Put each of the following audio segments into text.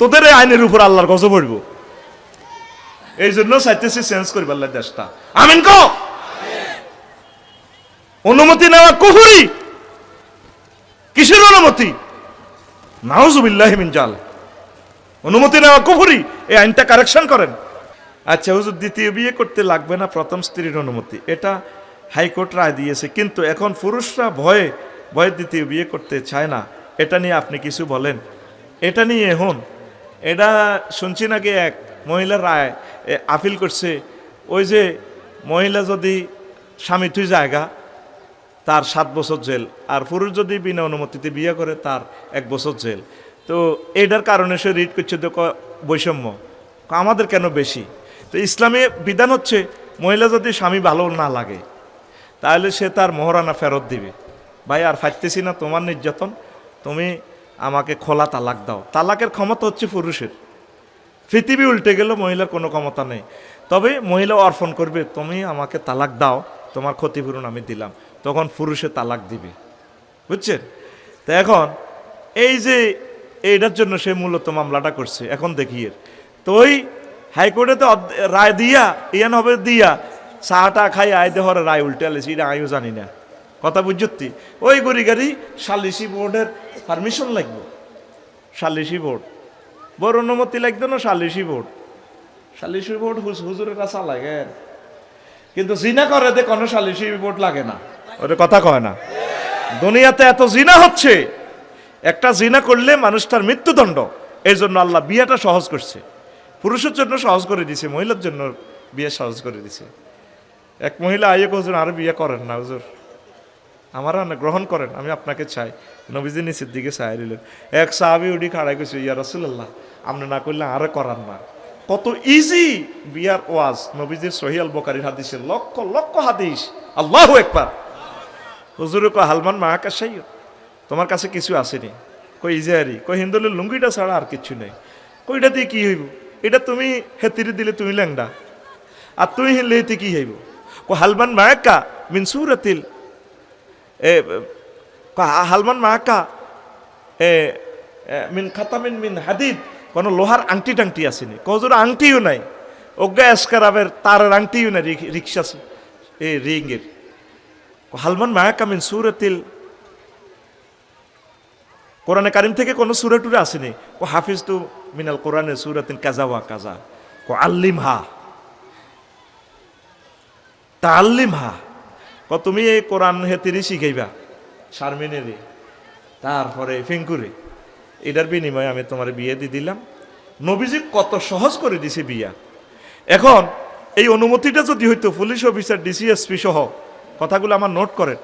তোদের এই আইনের উপর আল্লাহর গজব পড়ব এই জন্য চাইতেছি চেঞ্জ করি পারলে দেশটা। আমিন কো অনুমতি নেওয়া কুহুরি কিসের অনুমতি? নাউজুবিল্লাহ মিন জাল। অনুমতি নেওয়া কুহুরি এই আইনটা কারেকশন করেন। আচ্ছা হুজুর, দ্বিতীয় বিয়ে করতে লাগবে না প্রথম স্ত্রীর অনুমতি। এটা হাইকোর্ট রায় দিয়েছে, কিন্তু এখন পুরুষরা ভয়ে ভয়ে দ্বিতীয় বিয়ে করতে চায় না। এটা নিয়ে আপনি কিছু বলেন। এটা নিয়ে এখন এটা শুনছি নাকি এক মহিলার রায় আপিল করছে, ওই যে মহিলা যদি স্বামী তুই জায়গা, তার সাত বছর জেল, আর পুরুষ যদি বিনা অনুমতিতে বিয়ে করে, তার এক বছর জেল। তো এটার কারণে সে রিট করছে তো বৈষম্য। আমাদের কেন বেশি? তো ইসলামে বিধান হচ্ছে, মহিলা যদি স্বামী ভালো না লাগে, তাহলে সে তার মহারানা ফেরত দিবে। ভাই, আর ফাইতেছি না, তোমার নির্যাতন, তুমি আমাকে খোলা তালাক দাও। তালাকের ক্ষমতা হচ্ছে পুরুষের। পৃথিবী উল্টে গেল মহিলার কোনো ক্ষমতা নেই। তবে মহিলা অর্পণ করবে, তুমি আমাকে তালাক দাও, তোমার ক্ষতিপূরণ আমি দিলাম। তখন পুরুষে তালাক দিবে। বুঝছেন? তো এখন এই যে এইটার জন্য সে মূলত মামলাটা করছে, এখন দেখি এর। তো ওই হাইকোর্টে তো রায় দিয়া, ইয়ান হবে দিয়া, চাটা খাই আয় দেহরে রায় উল্টে আলেছি, এটা আমিও জানি না। কথা বুঝছি ওই গড়ি গাড়ি সালিসি বোর্ডের পারমিশন লাগবে। সালিসি বোর্ড। বড় অনুমতি লাগতো না সালিসি বোর্ড। সালিসি বোর্ড হুজ- হুজুরের কাছে লাগে। কিন্তু জিনা করে দে কোনো সালিসি বোর্ড লাগে না। ওটা কথা কয় না। দুনিয়াতে এত জিনা হচ্ছে। একটা জিনা করলে মানুষটার মৃত্যুদণ্ড। এই জন্য আল্লাহ বিয়েটা সহজ করছে। পুরুষের জন্য সহজ করে দিছে, মহিলার জন্য বিয়ে সহজ করে দিছে। এক মহিলা আইয়ে হুজুর আর বিয়ে করেন না, হুজুর। আমার গ্রহণ করেন, আমি আপনাকে চাই। নবীজি নিচের দিকে চাই দিলেন। এক সাহাবি উডি খাড়াই গেছে ইয়া রসুল্লাহ আপনি না করলে আরও করান না। কত ইজি বিয়ার ওয়াজ। নবীজির সহিয়াল বোকারির হাদিসে লক্ষ লক্ষ হাদিস। আল্লাহ একবার হুজুরে কয়, হালমান মাহাকা সাই তোমার কাছে কিছু আসেনি। কই ইজারি কই হিন্দুলের লুঙ্গিটা ছাড়া আর কিছু নেই। কইটা দিয়ে কি হইব? এটা তুমি হেতিরে দিলে তুমি ল্যাংডা। আর তুমি হিললে এতে কি হইব? কো হালমান মায়াকা মিন সুরাতিল এ হালমান মায়াকা এ মিন খাতামিন মিন হাদিদ, কোনো লোহার আংটি টাংটি আসেনি কজোর আংটিও নাই অজ্ঞা এসকারাবের তারের আংটিও নাই, রিক- রিক্সা এ রিঙ্গের হালমান মায়াকা মিন সুরাতিল, কোরআনে কারিম থেকে কোনো সুরে টুরে আসেনি ও হাফিজ তু মিনাল কোরআনে সুরাতিন কাজা ওয়া কাজা, কো আল্লিম হা তা আল্লিম হা তুমি এই কোরআন হেতিরি শিখাইবা? শারমিনেরে তারপরে ফিঙ্কুরে। এটার বিনিময়ে আমি তোমার বিয়ে দিয়ে দিলাম। নবীজি কত সহজ করে দিছে বিয়া। এখন এই অনুমতিটা যদি হইতো, পুলিশ অফিসার ডিসিএসপি সহ, কথাগুলো আমার নোট করেন,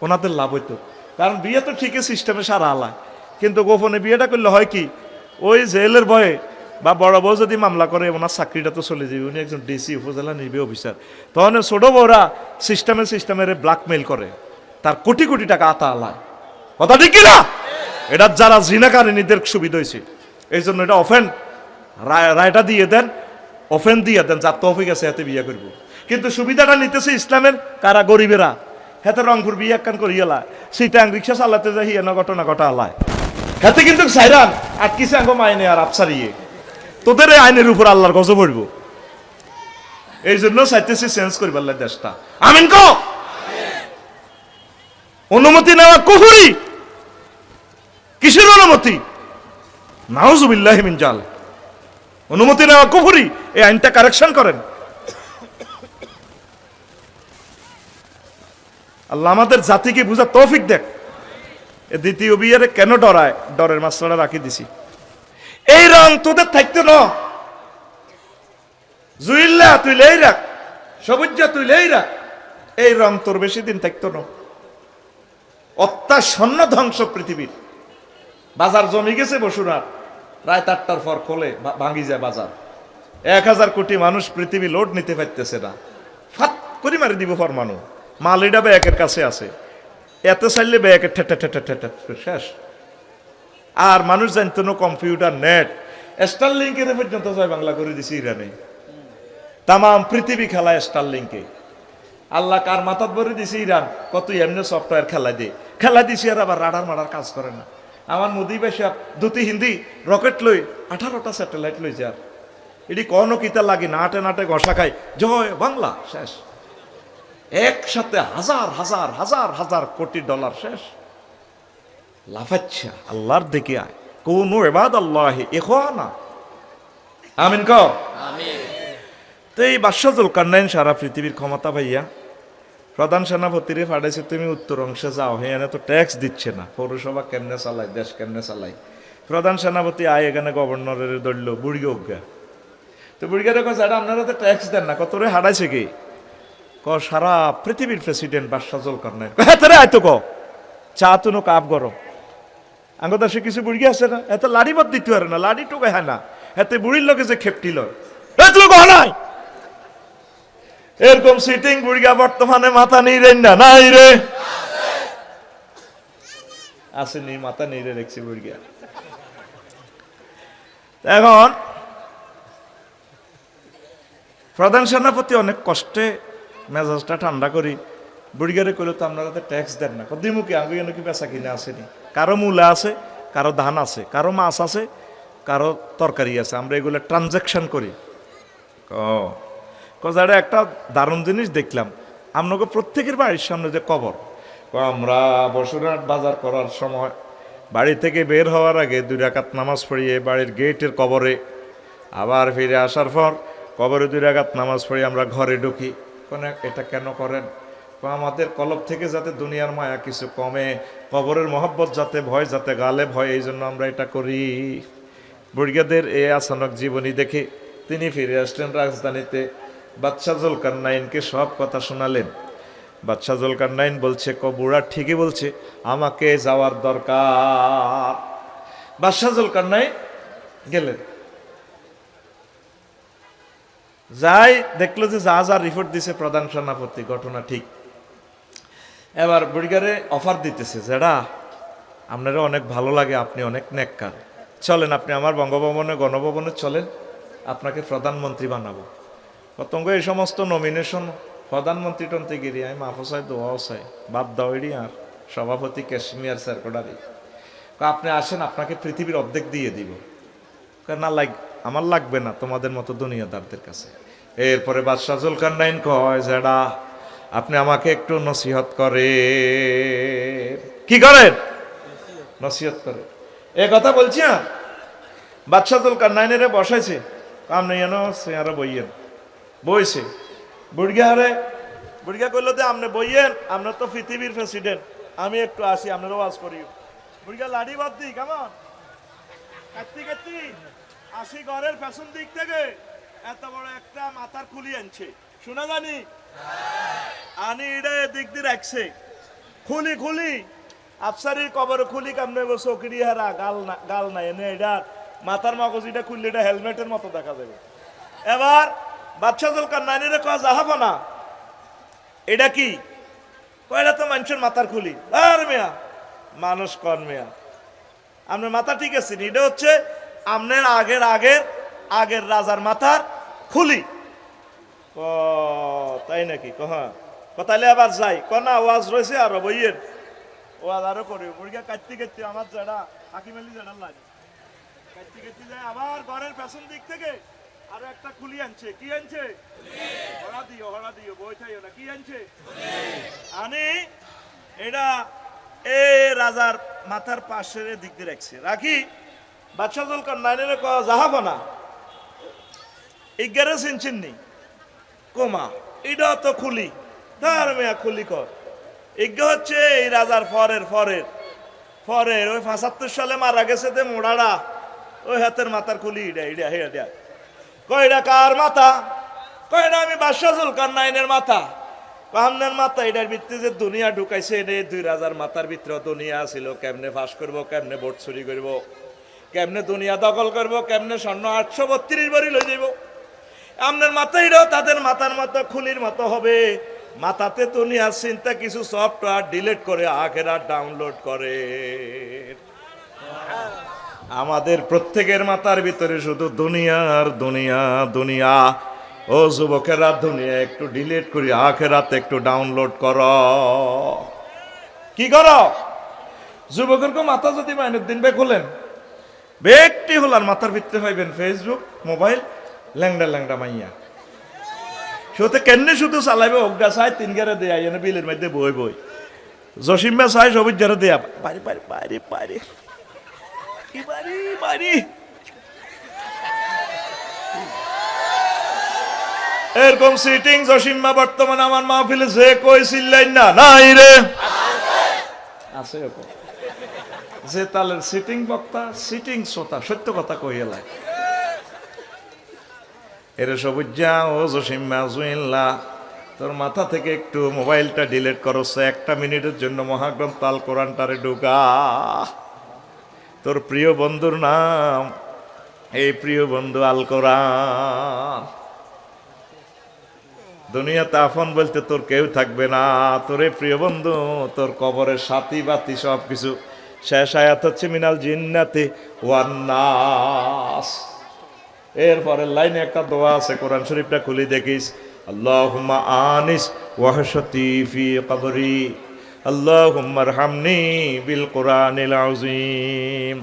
ওনাদের লাভ হইতো। কারণ বিয়ে তো ঠিকই সিস্টেমে সারা আলায়। কিন্তু গোপনে বিয়েটা করলে হয় কি, ওই জেলের ভয়ে বা বড় বউ যদি মামলা করে, ওনার চাকরিটা তো চলে যাবে। উনি একজন ডিসি উপজেলা নির্বাহী অফিসার তখন ছোট বউরা সিস্টেমে সিস্টেমের ব্ল্যাকমেইল করে। তার কোটি কোটি টাকা আতা আলায়। কথা ঠিক না এটা যারা জিনাকারিনীদের সুবিধা হয়েছে। এই জন্য এটা অফেন রায় রায়টা দিয়ে দেন অফেন দিয়ে দেন, যার তফিক আছে হাতে বিয়ে করব। কিন্তু সুবিধাটা নিতেছে ইসলামের কারা গরিবেরা। হাতে রংপুর বিয়ে একখান করিয়েলা সিটাং রিক্সা চালাতে যাই হিয়ানো ঘটনা ঘটা আলায়। হাতে কিন্তু সাইরান, আটকিছে আঙ্গ মাইনে আর আপসারিয়ে তোদের এই আইনের উপর আল্লাহর গজব পড়ব এই জন্য চাইতেছি চেঞ্জ করিবার লাগে দেশটা। আমিন কো অনুমতি নেওয়া কুহুরি? কিসের অনুমতি? নাউজুবিল্লাহ মিন জাল। অনুমতি নেওয়া কুহুরি? এই আইনটা কারেকশন করেন। আল্লাহ আমাদের জাতিকে বুঝা তৌফিক দেখ দ্বিতীয় বিয়ারে কেন ডরায়? ডরের মাসলাটা রাখি দিছি। এই রং তোদের থাকতো ন। জুইল্লা তুই লেই রাখ সবুজা তুই লেই রাখ, এই রং তোর বেশি দিন থাকতো না। অত্যাসন্ন ধ্বংস পৃথিবীর। বাজার জমি গেছে বসুরার রায় আটটার পর খোলে ভাঙি যায় বাজার। এক হাজার কোটি মানুষ পৃথিবী লোড নিতে পারতেছে না। ফাত করে মারি দিব ফরমানু মাল এটা ব্যাকের কাছে আছে। এত চাইলে ব্যাকের ঠেটে ঠেটে ঠেটে, শেষ। আর মানুষ জানতো না কম্পিউটার নেট। স্টার লিঙ্কের পর্যন্ত জয় বাংলা করে দিছি ইরানে। তামাম পৃথিবী খেলায় স্টার লিঙ্কে আল্লাহ কার মাথাত ভরে দিছে ইরান, কত এমনি সফটওয়্যার খেলা দিয়ে খেলা দিছি আর আবার রাডার মাডার কাজ করে না। আমার মোদি বেশা দুটি হিন্দি রকেট লই আঠারোটা স্যাটেলাইট লই যার এটি কোনো কিতা লাগে নাটে নাটে ঘষা খায়। জয় বাংলা, শেষ। একসাথে হাজার হাজার হাজার হাজার কোটি ডলার শেষ। লাফাচ্ছা। আল্লাহর দিকে আয়। কোন এবাদ আল্লাহ না আমিন কও। তো এই বাদশাহুল কান্নাইন সারা পৃথিবীর ক্ষমতা ভাইয়া প্রধান সেনাপতিরে ফাটাইছে তুমি উত্তর অংশে যাও। হ্যাঁ এনে তো ট্যাক্স দিচ্ছে না। পৌরসভা কেমনে চালাই দেশ কেমনে চালাই প্রধান সেনাপতি আয় এখানে গভর্নরের দৌড়লো বুড়িগে অজ্ঞা তো বুড়িগারে কয় স্যার আপনারা তো ট্যাক্স দেন না। কত রে হারাইছে কি? ক সারা পৃথিবীর প্রেসিডেন্ট বাদশাহুল কান্নাইন হ্যাঁ তোরে আয় তো ক চা তুনো কাপ গরম। আঙ্গ দেশে কিছু বুড়ি আছে না? এত লাড়ি বাদ দিতে পারে না, লাড়ি টোকে হ্যাঁ না। এতে বুড়ির লোকে যে খেপটি লয়। নাই? এরকম সিটিং বুড়িয়া বর্তমানে মাথা নেই রে, না নাই রে। আসেনি, মাথা নেই রে দেখছি বুড়িগা এখন প্রধান সেনাপতি অনেক কষ্টে মেজাজটা ঠান্ডা করি। বুড়িগারে কইলে, তো আপনারা তো ট্যাক্স দেন না। দিমুখে আগে নাকি বেচা কিনে আসেনি। কারও মূলা আছে, কারও ধান আছে, কারও মাছ আছে, কারও তরকারি আছে। আমরা এগুলো ট্রানজ্যাকশন করি। কজারে একটা দারুণ জিনিস দেখলাম আপনাকে প্রত্যেকের বাড়ির সামনে যে কবর আমরা বসুরহাট বাজার করার সময় বাড়ি থেকে বের হওয়ার আগে দুই রাকাত নামাজ পড়িয়ে বাড়ির গেটের কবরে আবার ফিরে আসার পর কবরে দুই রাকাত নামাজ পড়িয়ে আমরা ঘরে ঢুকি। কোনে, এটা কেন করেন? আমাদের কলব থেকে যাতে দুনিয়ার মায়া কিছু কমে, কবরের মহব্বত যাতে, ভয় যাতে গালে ভয় এই জন্য আমরা এটা করি। বুড়িয়াদের এই আচানক জীবনী দেখে তিনি ফিরে আসলেন রাজধানীতে। বাদশাহ জুলকারনাইনকে সব কথা শোনালেন। বাদশাহ জুলকারনাইন বলছে ক বুড়া ঠিকই বলছে, আমাকে যাওয়ার দরকার। বাদশাহ জুলকারনাইন গেলেন। যাই, দেখল যে যা যা রিপোর্ট দিছে প্রধান সেনাপতি, ঘটনা ঠিক। এবার বুড়িগারে অফার দিতেছে যেটা আপনারও অনেক ভালো লাগে, আপনি অনেক নেককার। চলেন, আপনি আমার বঙ্গভবনে, গণভবনে চলেন, আপনাকে প্রধানমন্ত্রী বানাবো। পতঙ্গ এই সমস্ত নমিনেশন প্রধানমন্ত্রী টন্তে গিরি, আমি মাফসাই দোয়াও চাই। বাদ দাও এডি আর সভাপতি কাশ্মীর সেক্রেটারি আপনি আসেন, আপনাকে পৃথিবীর অর্ধেক দিয়ে দিব। না লাগ আমার লাগবে না তোমাদের মতো দুনিয়াদারদের কাছে। এরপরে বাদশাহ জুলকান্নাইন কয় যেটা আপনি আমাকে একটু নসিহত করে কি করেন? নসিহত করে এ কথা বলছি না বাদশাহ জুলকান্নাইনের বসাইছে। কাম নেই এনো সে আরও বইয়েন। বইছে। বুড়গা আরে বুড়গা কইলো যে আপনি বইয়েন আপনার তো পৃথিবীর প্রেসিডেন্ট আমি একটু আসি, আপনারও ওয়াজ করি বুড়গা লাড়ি বাদ দিই কেমন কাটতি কাটতি। আসি ঘরের পেছন দিক থেকে। এত বড় একটা মাথার খুলি আনছে। শোনা জানি? আনি এটা দিক দিয়ে রাখছে। খুলি খুলি। আফসারির কবর খুলি কামনে চৌকিরি হারা, গাল না, গাল নাই। এনে এটা মাথার মগজ এটা খুললে এটা হেলমেটের মতো দেখা যাবে। এবার বাচ্চা জলকার নানিরে কয়া না। এটা কি? কয়টা তো মানুষের মাথার খুলি। আর মেয়া, মানুষ কন মেয়া। আপনার মাথা ঠিক আছে এটা হচ্ছে, আপনার আগের আগের আগের রাজার মাথার খুলি। ক তাই নাকি? ক কহ তাহলে আবার যাই। ক না, ওয়াজ রয়েছে আরও বইয়ের। ওয়াজ আরও করি মুরগা কাটতে কাটতে আমার জাডা হাকিম আলী জাডা লাগে কাটতে কাটতে যায় আবার ঘরের পেছন দিক থেকে আরও একটা খুলি আনছে। কি আনছে? হরা দিও হরা দিও, বই থাইও না। কি আনছে? আনি, এটা এ রাজার মাথার পাশের দিক দিয়ে রাখছে। রাখি বাচ্চা জলকার নাইনের যাহাব না। ইগারে চিনচিন নি কোমা, এটা তো খুলি। তার মেয়া, খুলি কর। ইজ্ঞা হচ্ছে এই রাজার ফরের ফরের। ফরের, ওই পঁচাত্তর সালে মারা গেছে দে মোড়াড়া ওই হাতের মাথার খুলি, ইডা ইডা হে ইডা। কয়টা কার মাথা? কয়টা আমি বাদশাহ জুলকার নাইনের মাথা। কামনের মাথা, এটার ভিত্তি যে দুনিয়া ঢুকাইছে, এনে দুই রাজার মাথার ভিতরে দুনিয়া ছিল কেমনে ফাঁস করব, কেমনে ভোট চুরি করব, কেমনে দুনিয়া দখল করব, কেমনে স্বর্ণ আটশো বত্রিশ বাড়ি লই যাইব? আপনার মাথাইটাও তাদের মাথার মতো খুলির মতো হবে। মাথাতে দুনিয়ার চিন্তা, কিছু সফটওয়্যার ডিলিট করে আখেরা ডাউনলোড করে। আমাদের প্রত্যেকের মাথার ভিতরে শুধু দুনিয়ার দুনিয়া দুনিয়া। ও যুবকেরা, দুনিয়া একটু ডিলিট করি আখেরাতে একটু ডাউনলোড কর। কি কর? যুবকের মাথা যদি মাইনের দিন ভাই খোলেন, ব্যক্তি হলার মাথার ভিতরে পাইবেন ফেসবুক মোবাইল ল্যাংডা ল্যাংডা মাইয়া। শুতে কেন শুধু চালাইবে? অজ্ঞা চাই তিন গেরে দেয়া এনে বিলের মধ্যে বই বই জসিম্বা চাই সবুজ যারা দেয়া। পারি পারি পারি পারি কি পারি পারি এরকম সিটিং জসিম্মা বর্তমানে আমার মাহফিলে যে কই চিল্লাই না, নাই রে। আছে যে তালের সিটিং বক্তা সিটিং শ্রোতা, সত্য কথা কই এলাই এরে সবুজা ও জসিম্মা জুইল্লা তোর মাথা থেকে একটু মোবাইলটা ডিলিট করছে একটা মিনিটের জন্য মহাগ্রন্থ আল কোরআনটারে ঢুকা। তোর প্রিয় বন্ধুর নাম, এই প্রিয় বন্ধু আল কোরআন। দুনিয়াতে আফন বলতে তোর কেউ থাকবে না। তোরে প্রিয় বন্ধু, তোর কবরের সাথী, বাতি সব কিছু শেষ আয়াত হচ্ছে মিনাল জিন্নাতে ওয়ান্নাস এরপরের লাইনে একটা দোয়া আছে, কোরআন শরীফটা খুলি দেখিস। আল্লাহুম্মা আনিস ওয়াহশতি ফি কবরি। আল্লাহুম্মা রহামনি বিল কোরআনিল আযীম।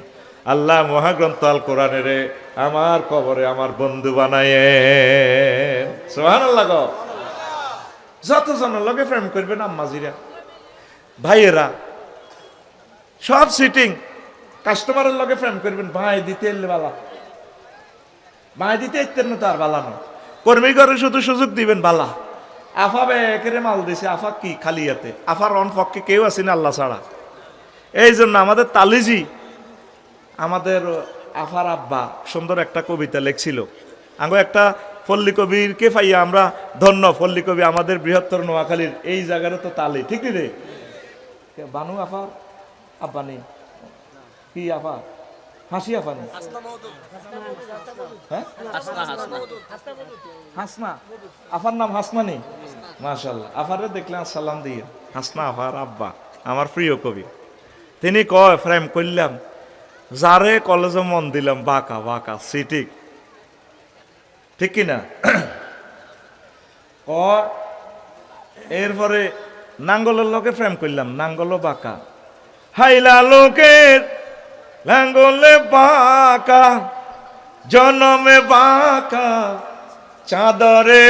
আল্লাহ মহাগ্রন্থ আল কোরআনের আমার কবরে আমার বন্ধু বানায়। সুবহানাল্লাহ গো। যতজনের লগে প্রেম করবেন আম্মাজিরা? ভাইয়েরা, সব সিটিং কাস্টমারের লগে প্রেম করবেন, ভাই দিতে এলে বালা ভাই দিতে ইত্যার না তার বালা নয়। কর্মী ঘরে শুধু সুযোগ দিবেন বালা। আফা বেকেরে মাল দিছে, আফা কি খালিয়াতে আফার অন পক্ষে কেউ আছে না আল্লাহ ছাড়া। এই জন্য আমাদের তালিজি, আমাদের আফার আব্বা সুন্দর একটা কবিতা লেখছিল। আঙ্গো একটা পল্লী কবিরকে পাইয়া আমরা ধন্য পল্লী কবি আমাদের বৃহত্তর নোয়াখালীর এই জায়গারও তো তালি, ঠিক রে? বানু আফার? আব্বা নেই। কি আফা হাসি আফা নেই হ্যাঁ? হাসনা। আফার নাম হাসনা নেই? মাশাল্লাহ আফারে দেখলাম সালাম দিয়ে। হাসনা আফার আব্বা, আমার প্রিয় কবি। তিনি কয়, ফ্রেম করলাম, যারে কলেজে মন দিলাম, বাঁকা বাঁকা সিটিক ঠিক কিনা? ক এরপরে নাঙ্গলের লোকে ফ্রেম করলাম, নাঙ্গলও বাঁকা। হাইলা লোকের নাঙ্গলে বাঁকা, জনমে বাঁকা, চাঁদরে,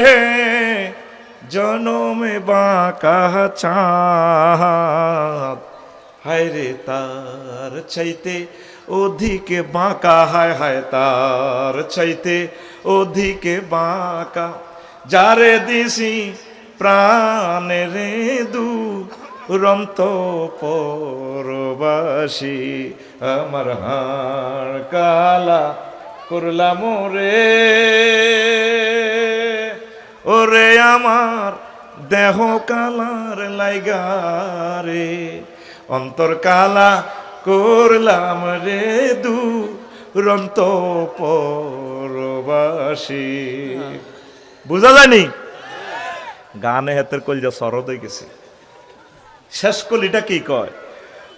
জনমে বাঁকা চাঁদ। হায়রে তার চাইতে ওদিকে বাঁকা, হায় হায় তার চাইতে ওদিকে বাঁকা, যারে দিছি প্রাণের দু রন্ত পরবাসী, আমার হাড় কালা করলাম রে ওরে আমার দেহ কালার লাইগারে অন্তর কালা করলাম রে দু রন্ত পরবাসী। বুঝা যায়নি? গানে হাতের কলজা সরদ হয়ে গেছে। শেষ কলিটা কি কয়?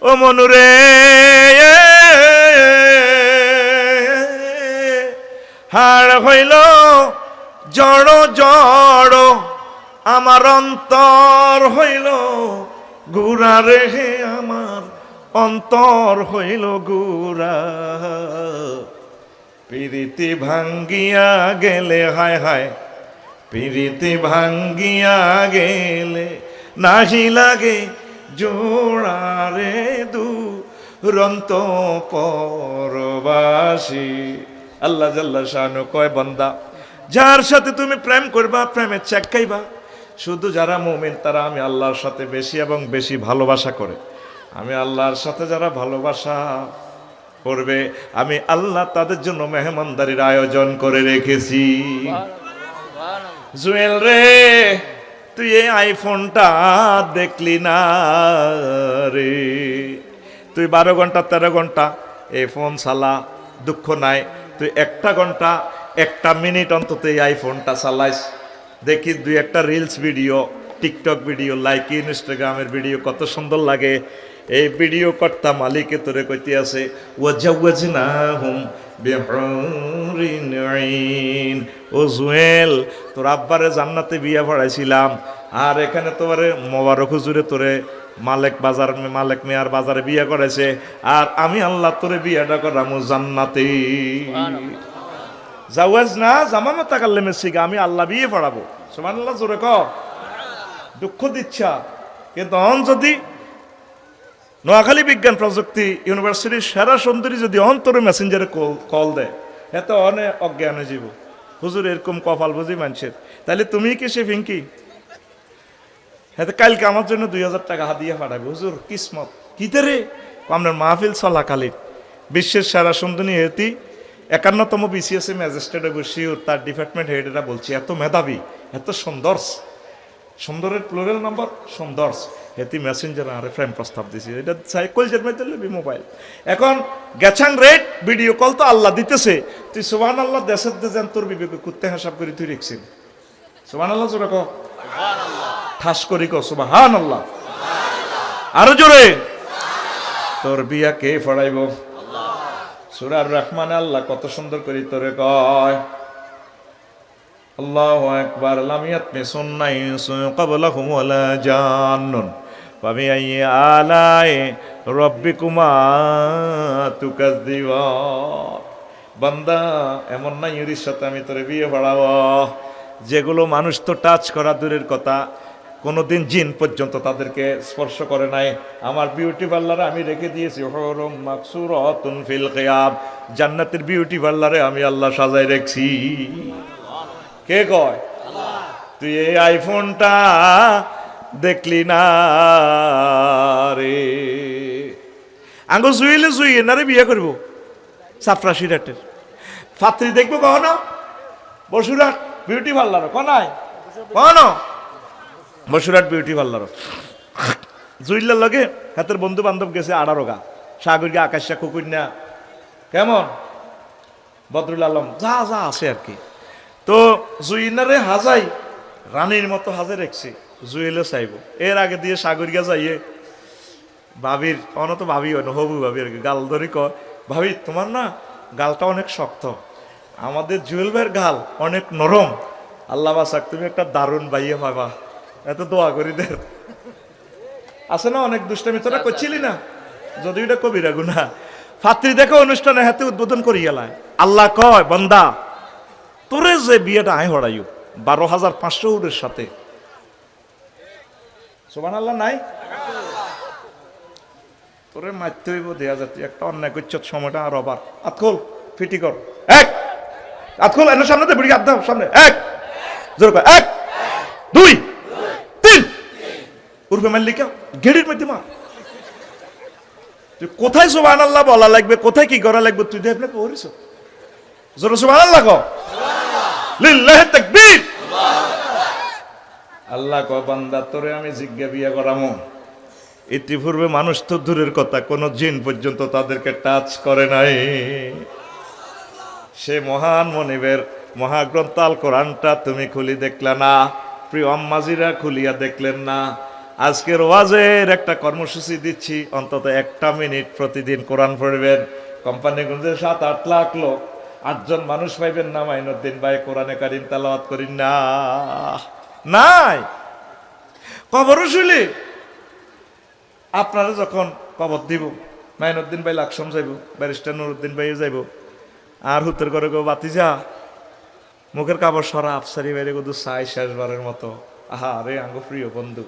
ও মনুরে, হাড় হইল জড় জড়, আমার অন্তর হইল গুড়া রে, আমার অন্তর হইল গুড়া। পিরিতি ভাঙ্গিয়া গেলে, হায় হায়, পিরিতি ভাঙ্গিয়া গেলে নাহি লাগে জোড়ারে দু রন্ত পরবাসী। আল্লাহ জাল্লা শাহানু কয় বন্দা যার সাথে তুমি প্রেম করবা প্রেমের চেক খাইবা। শুধু যারা মুমিন তারা আমি আল্লাহর সাথে বেশি এবং বেশি ভালোবাসা করে। আমি আল্লাহর সাথে যারা ভালোবাসা করবে আমি আল্লাহ তাদের জন্য মেহমানদারির আয়োজন করে রেখেছি। জুয়েল রে তুই এই আইফোনটা দেখলি না রে। তুই বারো ঘণ্টা, তেরো ঘণ্টা এই ফোন চালা, দুঃখ নাই। তুই একটা ঘণ্টা, একটা মিনিট অন্তত এই আইফোনটা চালাইস। দেখি দুই একটা reels video TikTok video like ইনস্টাগ্রামের ভিডিও কত সুন্দর লাগে। এই ভিডিও কর্তা মালিকে তোরে কইতে আছে ওয়াজাওয়াজনা হুম ও জুয়েল তোর আব্বারে জান্নাতে বিয়া পড়াইছিলাম আর এখানে তোমারে মোবারক হুজুরে তোরে মালেক বাজার মালেক মেয়ার বাজারে বিয়া করেছে আর আমি আল্লাহ তোরে বিয়েটা করামু জান্নাতে। জাওয়াজ না জামা মাতা কাল্লে মেসিগা আমি আল্লাহ বিয়ে পড়াবো। সমান আল্লাহ জোরে ক দুঃখ দিচ্ছা কিন্তু যদি নোয়াখালী বিজ্ঞান প্রযুক্তি ইউনিভার্সিটির সেরা সুন্দরী যদি অন্তরে মেসেঞ্জারে কল দেয় এত অনে অজ্ঞান যাব হুজুর, এরকম কপাল বুঝি মানুষের। তাহলে তুমি কি সে ফিঙ্কি হ্যাঁ কালকে আমার জন্য দুই হাজার টাকা হাতিয়ে পাঠাবে। হুজুর, কিসমত, কিতে রে? আপনার মাহফিল চলাকালীন। বিশ্বের সেরা সুন্দরী হেতি, একান্নতম বিসিএস এ ম্যাজিস্ট্রেটে বসিও তার ডিপার্টমেন্ট হেডেরা বলছি, এত মেধাবী, এত সুন্দর। সুন্দরের প্লোরাল নাম্বার সুন্দর হেতি মেসেঞ্জার আরে ফ্রেম প্রস্তাব দিছি। এটা সাইকেল মধ্যে লবি মোবাইল এখন গেছাং রেট ভিডিও কল তো আল্লাহ দিতেছে। তুই সুবান আল্লাহ দেশের দেশেন তোর বিবেক কুত্তে হাসাব করে তুই রেখছিস। সুবান আল্লাহ জোরে কো ঠাস করি কো সুবাহান আল্লাহ আরও জোরে। তোর বিয়া কে ফড়াইব? সুরার রহমান আল্লাহ কত সুন্দর করে তোরে কয়। আল্লাহ একবার লামিয়াত মে সুন্নাই ক্বাবলাহুম ওয়ালা জান্নুন। ফাবিআই আলায়ে রাব্বিকুমা তুকাযযিবান বান্দা, এমন নাই ইউরির সাথে আমি তোরে বিয়ে পড়াবো যেগুলো মানুষ তো টাচ করা দূরের কথা, কোনোদিন জিন পর্যন্ত তাদেরকে স্পর্শ করে নাই। আমার বিউটি পার্লারে আমি রেখে দিয়েছি, হরম ফিল কেয়াব জান্নাতের বিউটি পার্লারে আমি আল্লাহ সাজাই রেখছি। কে কয়? তুই এই আইফোনটা দেখলি না রে। আঙ্গ জুইলে জুইয়ে না রে বিয়ে করব। সাফরা সিরাটের ফাত্রি দেখব কখনো? বসুরাট বিউটি পার্লার কনাই কখনো? বসুরাট বিউটি পার্লার জুইল্লার লগে হাতের বন্ধু বান্ধব গেছে আড়ারোগা। সাগরকে আকাশা কুকুরনা কেমন? বদরুল আলম, যা যা আছে আর কি। তো জুইনারে হাজাই রানীর মতো হাজে রেখছি জুয়েলে চাইব। এর আগে দিয়ে সাগরিয়া যাইয়ে ভাবির অনত ভাবি হয় না হবু ভাবি আর কি গাল ধরি ক ভাবি তোমার না গালটা অনেক শক্ত। আমাদের জুয়েল ভাইয়ের গাল অনেক নরম। আল্লাহ বাসাক তুমি একটা দারুণ বাইয়ে পাবা। এত দোয়া করি দে। আছে না অনেক দুষ্টামি? তোরা করছিলি না? যদি এটা কবিরা গুনা ফাত্রি দেখে অনুষ্ঠানে হাতে উদ্বোধন করি গেলায় আল্লাহ কয় বন্দা তোরে যে বিয়েটা আয় হড়াইও, বারো হাজার পাঁচশো উডের সাথে। সোমান আল্লাহ নাই? তোরে মারতে হইব দেয়া যাতে একটা অন্যায় করছ সময়টা আর আবার আতখোল ফিটি কর। এক! আতখোল এনে সামনে দে বুড়ি আদ দাও, সামনে। এক! জোর কর এক! দুই! তিন! উর্ফে মারলি কে গেড়ির মধ্যে মার। কোথায় সোবান আল্লাহ বলা লাগবে, কোথায় কি করা লাগবে, তুই দেখলে পড়িস জোর সোবান আল্লাহ কো আল্লাহ। কো তোরে আমি জিজ্ঞা বিয়া করামো। ইতিপূর্বে মানুষ তো দূরের কথা, কোনো জিন পর্যন্ত তাদেরকে টাচ করে নাই। সে মহান মনিবের মহাগ্রন্থ আল কোরআনটা তুমি খুলি দেখলে না, প্রিয় আম্মাজিরা খুলিয়া দেখলেন না। আজকের ওয়াজের একটা কর্মসূচি দিচ্ছি, অন্তত একটা মিনিট প্রতিদিন কোরআন পড়বেন। কোম্পানিগঞ্জে সাত আট লাখ লোক আটজন মানুষ পাইবেন না, মাইনুদ্দিন ভাই, কোরআনে কারিম তালাওয়াত করিন না। নাই। কবরও শুলি আপনারা যখন কবর দিব, মাইনুদ্দিন ভাই লাকসম যাইব, ব্যারিস্টার নুরুদ্দিন ভাইও যাইব। আর হুতের করে গো বাতি যা। মুখের কাপড় সরা, আফসারি বাইরে গো সাই শেষবারের মতো। আহা, রে আঙ্গ প্রিয় বন্ধু।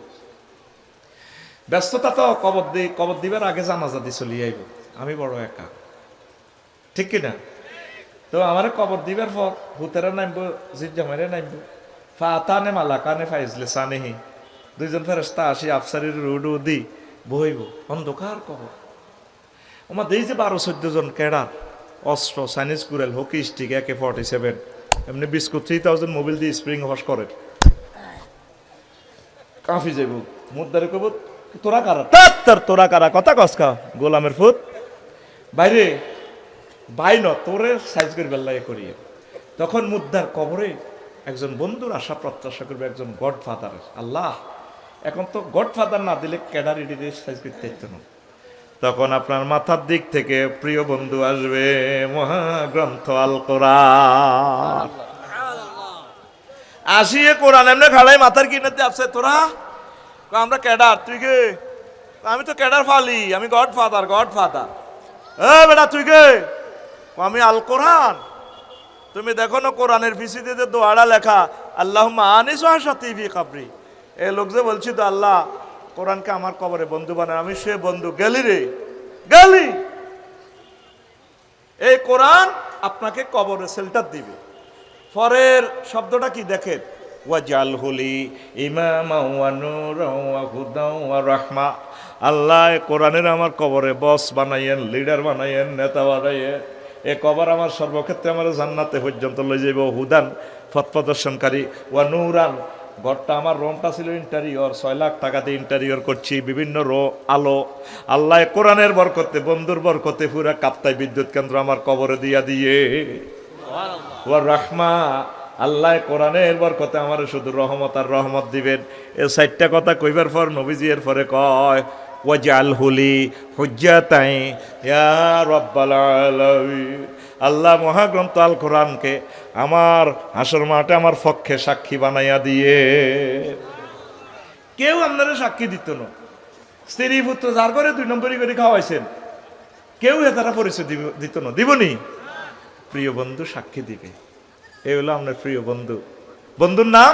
ব্যস্ততা তো, কবর দি, কবর দিবার আগে জানাজা দি চলি আইব। আমি বড় একা। ঠিক কিনা? তো আমার কবর দিবার পর হুতেরা নামবো জিজ্জামারে নামবো ফাতানে মালাকানে ফাইজলে সানেহি। দুইজন ফেরস্তা আসি আফসারির রুডু দি বইব অন্ধকার কবর। আমার দেই যে বারো চোদ্দ জন কেডার অস্ত্র, Chinese কুরেল, hockey stick, AK forty seven এমনি বিস্কুট থ্রি থাউজেন্ড মোবিল দিয়ে স্প্রিং হস করে। কাফি যাইব। মুদারে কব তোরা কারা? তোরা কারা? কথা কসকা গোলামের ফুট বাইরে বাই ন তোরে সাইজ করে বেল্লাই করিয়ে। তখন মুদ্রার কবরে একজন বন্ধুর আশা প্রত্যাশা করবে, একজন গড ফাদারের আল্লাহ, এখন তো গডফাদার না দিলে ক্যাডারিটি সাইজ করতে ইচ্ছে না। তখন আপনার মাথার দিক থেকে প্রিয় বন্ধু আসবে, মহাগ্রন্থ আল কোরআন আসিয়ে কোরআন, এমনি খাড়াই মাথার কিনাতে আসছে, তোরা আমরা ক্যাডার, তুই কে? আমি তো ক্যাডার ফালি, আমি গড ফাদার গড ফাদার এ বেটা, তুই কে? আমি আল কোরআন। তুমি দেখো না কোরআনের ফিসিতে যে দোয়ারা লেখা আল্লাহ আনিস কাবরি। এ লোক যে বলছি তো, আল্লাহ কোরআনকে আমার কবরে বন্ধু বানায়, আমি সে বন্ধু, গেলি রে। গেলি। এই কোরআন আপনাকে কবরে সেল্টার দিবে। ফরের শব্দটা কি দেখেন? ওয়াজাল হুলি ইমামা ওয়া নূরা ওয়া হুদা ওয়া রাহমা। আল্লাহ কোরআনের আমার কবরে বস বানাইয়েন, লিডার বানাইয়েন, নেতা বানাইয়েন। এ কবর আমার সর্বক্ষেত্রে আমার জান্নাতে পর্যন্ত লই যাইব। হুদান পথ প্রদর্শনকারী ওয়া নূরান। ঘরটা আমার রুমটা ছিল ইন্টারিয়র ছয় লাখ টাকা দিয়ে ইন্টারিয়র করছি বিভিন্ন রো আলো। আল্লাহ কোরআনের বরকতে বন্ধুর বরকতে পুরা কাপ্তায় বিদ্যুৎ কেন্দ্র আমার কবরে দিয়া দিয়ে। ওয়া রাহমা আল্লাহ কোরআনের বরকতে আমার শুধু রহমত আর রহমত দিবেন। এ চারটা কথা কইবার পর নবীজি এর পরে কয় ওয়াজাল হুলি হুজ্জাতাই ইয়া আল্লাহ মহাগ্রন্থ আল কোরআনকে আমার হাসর মাঠে আমার পক্ষে সাক্ষী বানাইয়া দিয়ে। কেউ আপনারা সাক্ষী দিত না। স্ত্রী, পুত্র যার করে দুই নম্বরই করে খাওয়াইছেন, কেউ এ তারা পরিচয় দিব দিত না। দিবনি? প্রিয় বন্ধু, সাক্ষী দিবে। এই হলো আপনার প্রিয় বন্ধু। বন্ধুর নাম।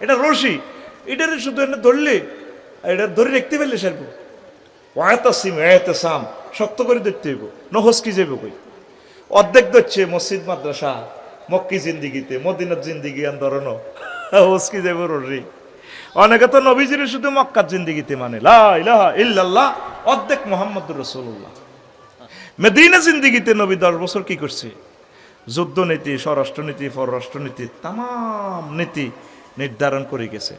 এটা রশি। এটার শুধু এনে ধরলে এটা ধরে রাখতে পারলে সারব। ওয়াতে সিম এতে সাম শক্ত করে দেখতে হইব, নহস্কি যাইব কই। অর্ধেক ধরছে মসজিদ, মাদ্রাসা, মক্কি জিন্দিগিতে, মদিনার জিন্দিগি আন্দোলন হস্কি যাইব রশি অনেকে তো নবীজির শুধু মক্কার জিন্দিগিতে মানে লা ইল্লাল্লাহ, অর্ধেক মোহাম্মদ রসুল্লাহ মেদিনা জিন্দিগিতে নবী দশ বছর কি করছে? যুদ্ধ নীতি স্বরাষ্ট্রনীতি, পররাষ্ট্রনীতি তাম নীতি নির্ধারণ করে গেছে।